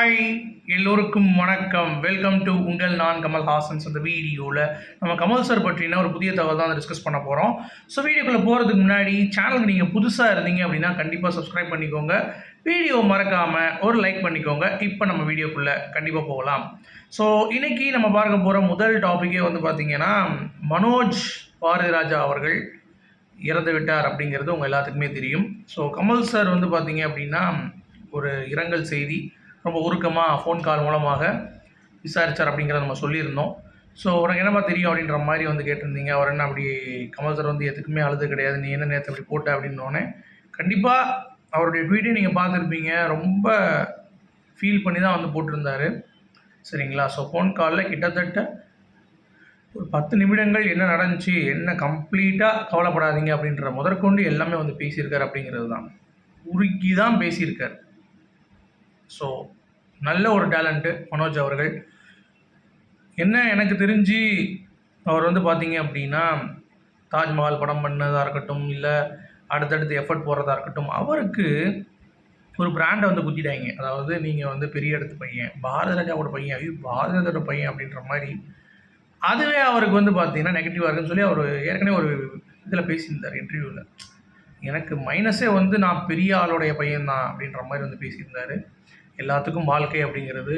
Hi எல்லோருக்கும் வணக்கம். Welcome to உங்கள் நான் கமல் ஹாசன்ஸ் அந்த வீடியோவில் நம்ம கமல் சார் பற்றின ஒரு புதிய தகவல் தான் டிஸ்கஸ் பண்ண போகிறோம் ஸோ வீடியோக்குள்ளே போகிறதுக்கு முன்னாடி சேனலுக்கு நீங்கள் புதுசாக இருந்தீங்க அப்படின்னா கண்டிப்பாக சப்ஸ்கிரைப் பண்ணிக்கோங்க. வீடியோ மறக்காமல் ஒரு லைக் பண்ணிக்கோங்க. இப்போ நம்ம வீடியோக்குள்ளே கண்டிப்பாக போகலாம். ஸோ இன்றைக்கி நம்ம பார்க்க போகிற முதல் டாப்பிக்கே வந்து பார்த்திங்கன்னா மனோஜ் பாரதிராஜா அவர்கள் இறந்து விட்டார் அப்படிங்கிறது உங்கள் எல்லாத்துக்குமே தெரியும். ஸோ கமல் சார் வந்து பார்த்தீங்க அப்படின்னா ஒரு இரங்கல் செய்தி ரொம்ப உருக்கமாக ஃபோன் கால் மூலமாக விசாரித்தார் அப்படிங்கிறத நம்ம சொல்லியிருந்தோம். ஸோ உனக்கு என்னப்பா தெரியும் அப்படின்ற மாதிரி வந்து கேட்டிருந்தீங்க. அவர் என்ன அப்படி கமல் சார் வந்து எதுக்குமே அழுது கிடையாது. நீ என்ன நேரத்தை அப்படி போட்ட அப்படின்னோடனே கண்டிப்பாக அவருடைய ட்வீட்டை நீங்கள் பார்த்துருப்பீங்க. ரொம்ப ஃபீல் பண்ணி தான் வந்து போட்டிருந்தாரு. சரிங்களா? ஸோ ஃபோன் காலில் கிட்டத்தட்ட ஒரு பத்து நிமிடங்கள் என்ன நடந்துச்சு என்ன கம்ப்ளீட்டாக கவலைப்படாதீங்க அப்படின்ற முதற்கொண்டு எல்லாமே வந்து பேசியிருக்காரு அப்படிங்கிறது தான். உருக்கி தான் பேசியிருக்கார். ஸோ நல்ல ஒரு டேலண்ட்டு மனோஜ் அவர்கள். என்ன எனக்கு தெரிஞ்சு அவர் வந்து பார்த்தீங்க அப்படின்னா தாஜ்மஹால் படம் பண்ணதாக இருக்கட்டும் இல்லை அடுத்தடுத்து எஃபர்ட் போடுறதா இருக்கட்டும் அவருக்கு ஒரு பிராண்டை வந்து குத்திட்டாங்க. அதாவது நீங்கள் வந்து பெரிய இடத்து பையன் பாரத ராஜாவோட பையன் ஐயோ பாரத ராஜாவோட பையன் அப்படின்ற மாதிரி. அதுவே அவருக்கு வந்து பார்த்தீங்கன்னா நெகட்டிவாக இருக்குன்னு சொல்லி அவர் ஏற்கனவே ஒரு இதில் பேசியிருந்தார் இன்டர்வியூவில் எனக்கு மைனஸே வந்து நான் பெரிய ஆளுடைய பையன்தான் அப்படின்ற மாதிரி வந்து பேசியிருந்தார். எல்லாத்துக்கும் வாழ்க்கை அப்படிங்கிறது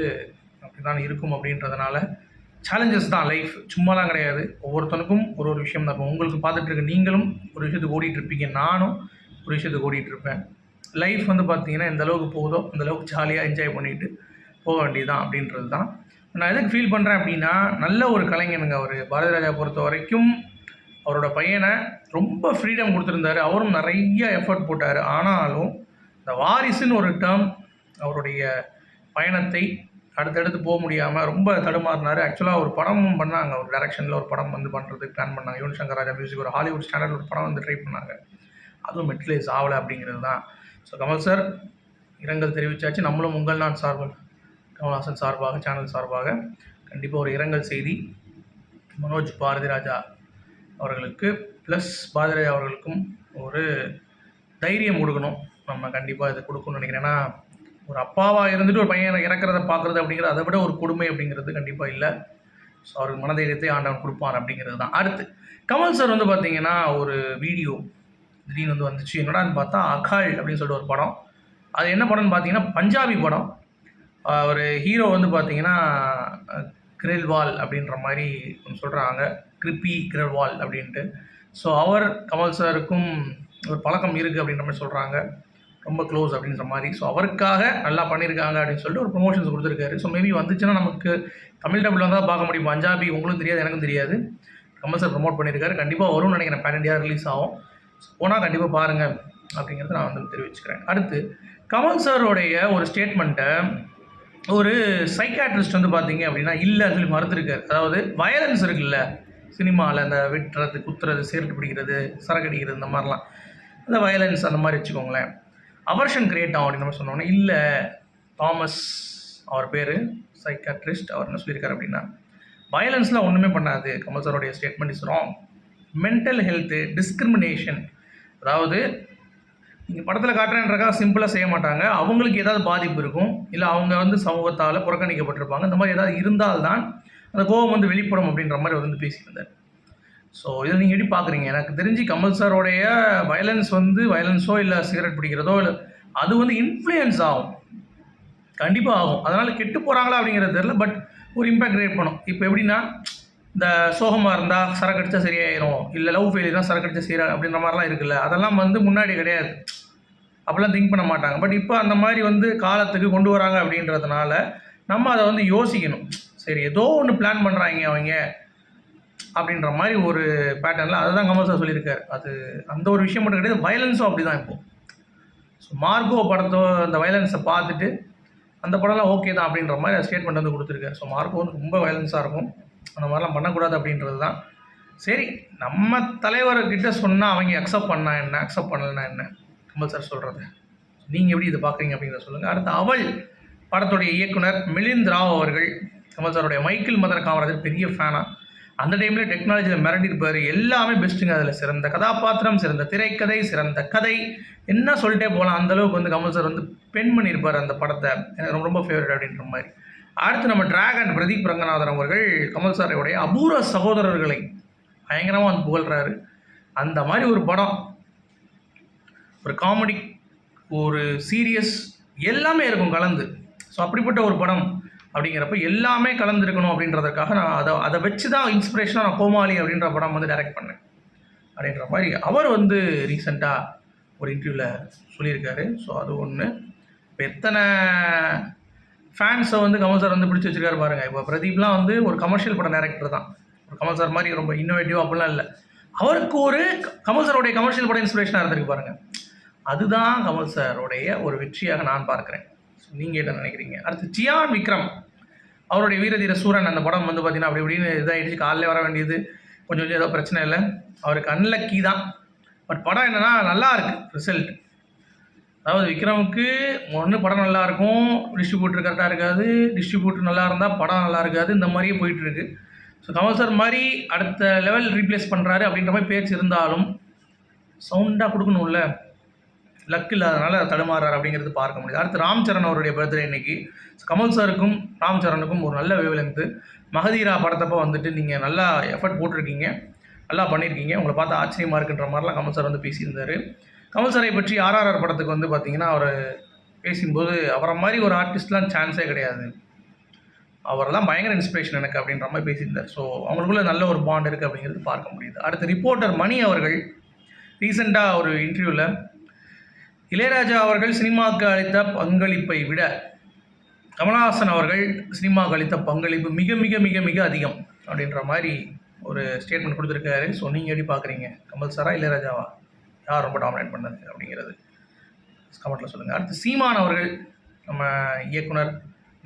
அப்படி தான் இருக்கும் அப்படின்றதுனால சேலஞ்சஸ் தான் லைஃப் சும்மாலாம் கிடையாது. ஒவ்வொருத்தனுக்கும் ஒரு ஒரு விஷயம் தான். இப்போ உங்களுக்கு பார்த்துட்ருக்க நீங்களும் ஒரு விஷயத்துக்கு ஓடிட்டுருப்பீங்க நானும் ஒரு விஷயத்துக்கு ஓடிட்டுருப்பேன் லைஃப் வந்து பார்த்தீங்கன்னா எந்த அளவுக்கு போகுதோ அந்த அளவுக்கு ஜாலியாக என்ஜாய் பண்ணிட்டு போக வேண்டியதுதான் அப்படின்றது தான். நான் எதுக்கு ஃபீல் பண்ணுறேன் அப்படின்னா நல்ல ஒரு கலைஞனுங்க அவர். பாரதிராஜா பொறுத்த வரைக்கும் அவரோட பையனை ரொம்ப ஃப்ரீடம் கொடுத்துருந்தாரு. அவரும் நிறைய எஃபர்ட் போட்டார். ஆனாலும் இந்த வாரிசுன்னு ஒரு டேர்ம் அவருடைய பயணத்தை அடுத்தடுத்து போக முடியாமல் ரொம்ப தடுமாறினார். ஆக்சுவலாக ஒரு படமும் பண்ணாங்க. ஒரு டைரக்ஷனில் ஒரு படம் வந்து பண்ணுறதுக்கு பிளான் பண்ணாங்க. யுவன் சங்கர் ராஜா மியூசிக் ஒரு ஹாலிவுட் ஸ்டாண்டர்ட் ஒரு படம் வந்து ட்ரை பண்ணாங்க. அதுவும் மெட்ரிலைஸ் ஆகலை அப்படிங்கிறது தான் ஸோ கமல் சார் இரங்கல் தெரிவித்தாச்சு நம்மளும் உங்கள் நான் சார்பில் கமல்ஹாசன் சார்பாக சேனல் சார்பாக கண்டிப்பாக ஒரு இரங்கல் செய்தி. மனோஜ் பாரதிராஜா அவர்களுக்கு ப்ளஸ் பாரதிராஜா அவர்களுக்கும் ஒரு தைரியம் கொடுக்கணும். நம்ம கண்டிப்பாக இதை கொடுக்கணும்னு நினைக்கிறேன். ஏன்னா ஒரு அப்பாவாக இருந்துட்டு ஒரு பையன் இறக்குறத பார்க்குறது அப்படிங்கிறது அதை விட ஒரு கொடுமை அப்படிங்கிறது கண்டிப்பாக இல்லை. ஸோ அவருக்கு மனதைரியத்தை ஆண்டவன் கொடுப்பான் அப்படிங்கிறது தான். அடுத்து கமல் சார் வந்து பார்த்தீங்கன்னா ஒரு வீடியோ திடீர்னு வந்து வந்துச்சு. என்னடான்னு பார்த்தா அகால் அப்படின்னு சொல்லிட்டு ஒரு படம். அது என்ன படம்னு பார்த்தீங்கன்னா பஞ்சாபி படம். ஒரு ஹீரோ வந்து பார்த்தீங்கன்னா கிரில்வால் அப்படின்ற மாதிரி சொல்கிறாங்க கிருப்பி கிரில்வால் அப்படின்ட்டு. ஸோ அவர் கமல் சாருக்கும் ஒரு பழக்கம் இருக்குது அப்படின்ற மாதிரி சொல்கிறாங்க ரொம்ப க்ளோஸ் அப்படின்ற மாதிரி. ஸோ அவருக்காக நல்லா பண்ணியிருக்காங்க அப்படின்னு சொல்லிட்டு ஒரு ப்ரொமோஷன்ஸ் கொடுத்துருக்காரு. ஸோ மேபி வந்துச்சுன்னா நமக்கு தமிழ் டபுள் வந்தால் பார்க்க முடியும். பஞ்சாபி உங்களுக்கும் தெரியாது எனக்கும் தெரியாது. கமல் சார் ப்ரொமோட் பண்ணியிருக்காரு கண்டிப்பாக வரும்னு நினைக்கிறேன். பேன் இண்டியா ரிலீஸ் ஆகும். போனால் கண்டிப்பாக பாருங்கள் அப்படிங்கிறத நான் வந்து தெரிவிச்சுக்கிறேன். அடுத்து கமல் சாருடைய ஒரு ஸ்டேட்மெண்ட்டை ஒரு சைக்காட்ரிஸ்ட் வந்து பார்த்தீங்க அப்படின்னா இல்லைன்னு சொல்லி மறுத்துருக்காரு. அதாவது வயலன்ஸ் இருக்குல்ல சினிமாவில் இந்த வெட்டுறது குத்துறது சிகரெட் பிடிக்கிறது சரக்கு அடிக்கிறது இந்த மாதிரிலாம். இந்த வயலன்ஸ் அந்த மாதிரி வச்சுக்கோங்களேன். அவர்ஷன் கிரியேட் ஆகும் அப்படின்னு நம்ம சொன்னோன்னே இல்லை தாமஸ் அவர் பேர் சைக்காட்ரிஸ்ட் அவர் என்ன சொல்லியிருக்காரு அப்படின்னா வயலன்ஸ்லாம் ஒன்றுமே பண்ணாது. Kamal சாரோடைய statement is wrong mental health discrimination அதாவது நீங்கள் படத்தில் காட்டுறேன்றக்காக சிம்பிளாக செய்ய மாட்டாங்க. அவங்களுக்கு ஏதாவது பாதிப்பு இருக்கும். இல்லை அவங்க வந்து சமூகத்தால் புறக்கணிக்கப்பட்டிருப்பாங்க. இந்த மாதிரி ஏதாவது இருந்தால்தான் அந்த கோபம் வந்து வெளிப்படும் அப்படின்ற மாதிரி அவர் வந்து பேசியிருந்தார் ஸோ இதை நீங்கள் எப்படி பார்க்குறீங்க எனக்கு தெரிஞ்சு கமல் சாரோடைய வயலன்ஸ் வந்து வயலன்ஸோ இல்லை சிகரெட் பிடிக்கிறதோ இல்லை அது வந்து இன்ஃப்ளூயன்ஸ் ஆகும். கண்டிப்பாக ஆகும். அதனால் கெட்டு போகிறாங்களா அப்படிங்கிறது தெரில பட் ஒரு இம்பேக்ட் கிரியேட் பண்ணும். இப்போ எப்படின்னா இந்த சோகமாக இருந்தால் சரக்கு அடித்தா சரியாயிரும் இல்லை லவ் ஃபெயிலியர் சரக்கு அடித்தா சரியா அப்படின்ற மாதிரிலாம் இருக்குல்ல அதெல்லாம் வந்து முன்னாடி கிடையாது. அப்போல்லாம் திங்க் பண்ண மாட்டாங்க. பட் இப்போ அந்த மாதிரி வந்து காலத்துக்கு கொண்டு வராங்க அப்படின்றதுனால நம்ம அதை வந்து யோசிக்கணும். சரி ஏதோ ஒன்று பிளான் பண்ணுறாங்க அவங்க அப்படின்ற மாதிரி ஒரு பேட்டர்னில் அதுதான் கமல் சார் சொல்லியிருக்காரு. அது அந்த ஒரு விஷயம் மட்டும் கிடையாது வயலன்ஸும் அப்படி தான் இப்போது ஸோ மார்கோ படத்தோ அந்த வயலன்ஸை பார்த்துட்டு அந்த படம்லாம் ஓகே தான் அப்படின்ற மாதிரி ஸ்டேட்மெண்ட் வந்து கொடுத்துருக்காரு. ஸோ மார்கோ வந்து ரொம்ப வயலன்ஸாக இருக்கும். அந்த மாதிரிலாம் பண்ணக்கூடாது அப்படின்றது தான் சரி நம்ம தலைவர்கிட்ட சொன்னால் அவங்க அக்செப்ட் பண்ணால் என்ன அக்செப்ட் பண்ணலைன்னா என்ன? கமல் சார் சொல்கிறது நீங்கள் எப்படி இதை பார்க்குறீங்க அப்படிங்கிறத சொல்லுங்கள் அடுத்து அவள் படத்துடைய இயக்குனர் மிலிந்த் ராவ் அவர்கள் கமல் சாருடைய மைக்கேல் மதன காமராஜர் பெரிய ஃபேனாக அந்த டைமில் டெக்னாலஜியில் மிரண்டிருப்பார். எல்லாமே பெஸ்ட்டுங்க அதில் சிறந்த கதாபாத்திரம் சிறந்த திரைக்கதை சிறந்த கதை. என்ன சொல்லிட்டே போகலாம் அந்த அளவுக்கு வந்து கமல் சார் வந்து பெண் பண்ணியிருப்பார் அந்த படத்தை. எனக்கு ரொம்ப ரொம்ப ஃபேவரட் அப்படின்ற மாதிரி. அடுத்து நம்ம டிராகன் பிரதீப் ரங்கநாதன் அவர்கள் கமல் சாரோடைய அபூர்வ சகோதரர்களை பயங்கரமாக வந்து புகழ்கிறாரு அந்த மாதிரி ஒரு படம் ஒரு காமெடி ஒரு சீரியஸ் எல்லாமே இருக்கும் கலந்து. ஸோ அப்படிப்பட்ட ஒரு படம் அப்படிங்கிறப்ப எல்லாமே கலந்துருக்கணும் அப்படின்றதுக்காக நான் அதை அதை வச்சு தான் இன்ஸ்பிரேஷனாக நான் கோமாளி அப்படின்ற படம் வந்து டைரக்ட் பண்ணேன். அப்படின்ற மாதிரி அவர் வந்து ரீசெண்டாக ஒரு இன்டர்வியூவில் சொல்லியிருக்காரு. ஸோ அது ஒன்று இப்போ எத்தனை ஃபேன்ஸை வந்து கமல் சார் வந்து பிடிச்சி வச்சிருக்காரு பாருங்கள் இப்போ பிரதீப்லாம் வந்து ஒரு கமர்ஷியல் படம் டேரக்டர் தான். ஒரு கமல் சார் மாதிரி ரொம்ப இன்னோவேட்டிவ் அப்படிலாம் இல்லை. அவருக்கு ஒரு கமல் சாரோடைய கமர்ஷியல் படம் இன்ஸ்பிரேஷனாக இருந்திருக்கு பாருங்கள் அதுதான் கமல் சாரோடைய ஒரு வெற்றியாக நான் பார்க்குறேன். நீங்கள் என்ன நினைக்கிறீங்க? அடுத்து ஜியான் விக்ரம். அவருடைய வீரதீர சூரன் அந்த படம் வந்து பார்த்தீங்கன்னா அப்படி இப்படின்னு இதாகிடுச்சு காலையில் வர வேண்டியது. கொஞ்சம் கொஞ்சம் ஏதோ பிரச்சனை இல்லை. அவருக்கு அன்லக்கி தான். பட் படம் என்னன்னா நல்லா இருக்குது ரிசல்ட் அதாவது விக்ரமுக்கு ஒன்று படம் நல்லா இருக்கும். டிஸ்ட்ரிபியூட்டர் கரெக்டாக இருக்காது. டிஸ்ட்ரிபியூட்டர் நல்லா இருந்தால் படம் நல்லா இருக்காது. இந்த மாதிரியே போயிட்டுருக்கு ஸோ கமல் சார் மாதிரி அடுத்த லெவல் ரீப்ளேஸ் பண்ணுறாரு அப்படின்ற மாதிரி பேச்சு இருந்தாலும் சவுண்டாக கொடுக்கணும்ல. லக் இல்லாதனால தடுமாறார் அப்படிங்கிறது பார்க்க முடியுது. அடுத்து ராம் சரண் அவருடைய பர்த்டே இன்னைக்கு. கமல் சாருக்கும் ராம் சரணுக்கும் ஒரு நல்ல வேவ்லெங்து மகதீரா படத்தப்போ வந்துட்டு நீங்கள் நல்லா எஃபர்ட் போட்டிருக்கீங்க. நல்லா பண்ணியிருக்கீங்க உங்களை பார்த்து ஆச்சரியமாக இருக்குன்ற மாதிரிலாம் கமல் சார் வந்து பேசியிருந்தார். கமல் சாரை பற்றி ஆர்ஆர்ஆர் படத்துக்கு வந்து பார்த்தீங்கன்னா அவர் பேசும்போது அவரை மாதிரி ஒரு ஆர்டிஸ்ட்லாம் சான்ஸே கிடையாது. அவரெல்லாம் பயங்கர இன்ஸ்பிரேஷன் எனக்கு அப்படின்ற மாதிரி பேசியிருந்தார். ஸோ அவங்களுக்குள்ள நல்ல ஒரு பாண்ட் இருக்குது அப்படிங்கிறது பார்க்க முடியுது. அடுத்து ரிப்போர்ட்டர் மணி அவர்கள். ரீசெண்டாக ஒரு இன்டர்வியூவில் இளையராஜா அவர்கள் சினிமாவுக்கு அளித்த பங்களிப்பை விட கமலஹாசன் அவர்கள் சினிமாவுக்கு அளித்த பங்களிப்பு மிக மிக மிக மிக அதிகம் அப்படின்ற மாதிரி ஒரு ஸ்டேட்மெண்ட் கொடுத்துருக்காரு. ஸோ நீங்கள் எப்படி பார்க்குறீங்க? கமல் சாரா இளையராஜாவா? யார் ரொம்ப டாமினேட் பண்ணது அப்படிங்கிறது? கமெண்ட்டில் சொல்லுங்கள் அடுத்து சீமான் அவர்கள் நம்ம இயக்குனர்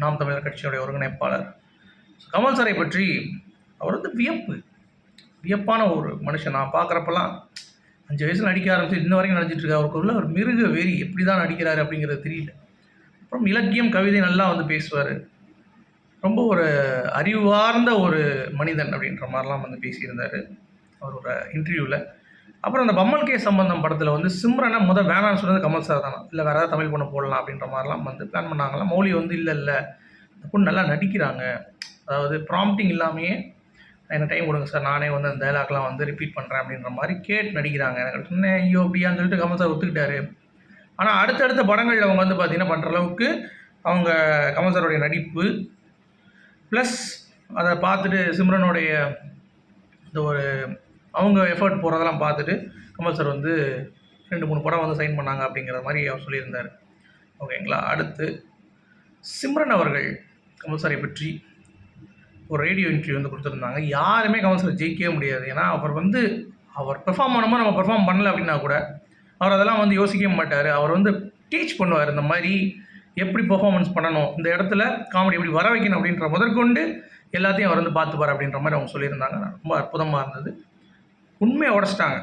நாம் தமிழர் கட்சியுடைய ஒருங்கிணைப்பாளர். கமல் சாரை பற்றி அவர் வந்து வியப்பு வியப்பான ஒரு மனுஷன். நான் பார்க்குறப்பெல்லாம் அஞ்சு வயசில் நடிக்க ஆரம்பிச்சு இன்ன வரைக்கும் நடிச்சிட்டு இருக்காரு அவருக்கு உள்ள ஒரு மிருக வெறி எப்படி தான் நடிக்கிறாரு அப்படிங்கிறது தெரியல. அப்புறம் இலக்கியம் கவிதை நல்லா வந்து பேசுவார். ரொம்ப ஒரு அறிவார்ந்த ஒரு மனிதன் அப்படின்ற மாதிரிலாம் வந்து பேசியிருந்தார் அவரோட இன்டர்வியூவில் அப்புறம் அந்த பம்மல் கே சம்பந்தம் படத்தில் வந்து சிம்ரனை முத வேணான்னு சொன்னது கமல் சார் தானே? இல்லை வேறு ஏதாவது தமிழ் பொண்ணு போடலாம் அப்படின்ற மாதிரிலாம் வந்து பிளான் பண்ணாங்களாம் மௌலி வந்து இல்லை இல்லை. இந்த பொண்ணு நல்லா நடிக்கிறாங்க. அதாவது ப்ராம்ப்டிங் இல்லாமையே எனக்கு டைம் கொடுங்க சார் நானே வந்து அந்த டைலாக்லாம் வந்து ரிப்பீட் பண்ணுறேன் அப்படின்ற மாதிரி கேட்டு நடிக்கிறாங்க. எனக்கு சொன்னேன் ஐயோ அப்படியான்னு சொல்லிட்டு கமல் சார் ஒத்துக்கிட்டாரு. ஆனால் அடுத்தடுத்த படங்களில் அவங்க வந்து பார்த்திங்கன்னா பண்ணுற அளவுக்கு அவங்க கமல் சாருடைய நடிப்பு ப்ளஸ் அதை பார்த்துட்டு சிம்ரனுடைய இந்த ஒரு அவங்க எஃபர்ட் போகிறதெல்லாம் பார்த்துட்டு கமல் சார் வந்து ரெண்டு மூணு படம் வந்து சைன் பண்ணாங்க அப்படிங்கிற மாதிரி அவர் சொல்லியிருந்தார். ஓகேங்களா? அடுத்து சிம்ரன் அவர்கள் கமல் சாரை பற்றி ஒரு ரேடியோ இன்டர்வியூ வந்து கொடுத்துருந்தாங்க. யாருமே கவுன்சிலர் ஜெயிக்கவே முடியாது. ஏன்னா அவர் வந்து அவர் பெர்ஃபார்ம் பண்ணும்போது நம்ம பெர்ஃபார்ம் பண்ணல அப்படின்னா கூட அவர் அதெல்லாம் வந்து யோசிக்கவே மாட்டார். அவர் வந்து டீச் பண்ணுவார் இந்த மாதிரி எப்படி பெர்ஃபார்மன்ஸ் பண்ணணும் இந்த இடத்துல காமெடி எப்படி வர வைக்கணும் அப்படின்ற முதற்கொண்டு எல்லாத்தையும் அவர் வந்து பார்த்துப்பார் அப்படின்ற மாதிரி அவங்க சொல்லியிருந்தாங்க. ரொம்ப அற்புதமாக இருந்தது. உண்மையை உடச்சிட்டாங்க.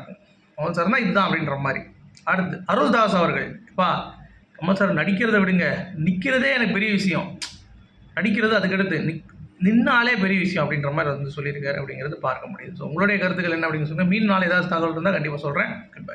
கமல் சார்னா இதுதான் அப்படின்ற மாதிரி. அடுத்து அருள்தாஸ் அவர்கள். எப்பா கமல் சார் நடிக்கிறத விடுங்க. நிற்கிறதே எனக்கு பெரிய விஷயம். நடிக்கிறது அதுக்கடுத்து. நிக் நின்னாலே பெரிய விஷயம் அப்படின்ற மாதிரி வந்து சொல்லியிருக்காரு அப்படிங்கிறது பார்க்க முடியுது. ஸோ உங்களுடைய கருத்துக்கள் என்ன அப்படின்னு சொன்னால் மீன் நாள் ஏதாவது தகவல் இருந்தால் கண்டிப்பாக சொல்கிறேன் குட் பை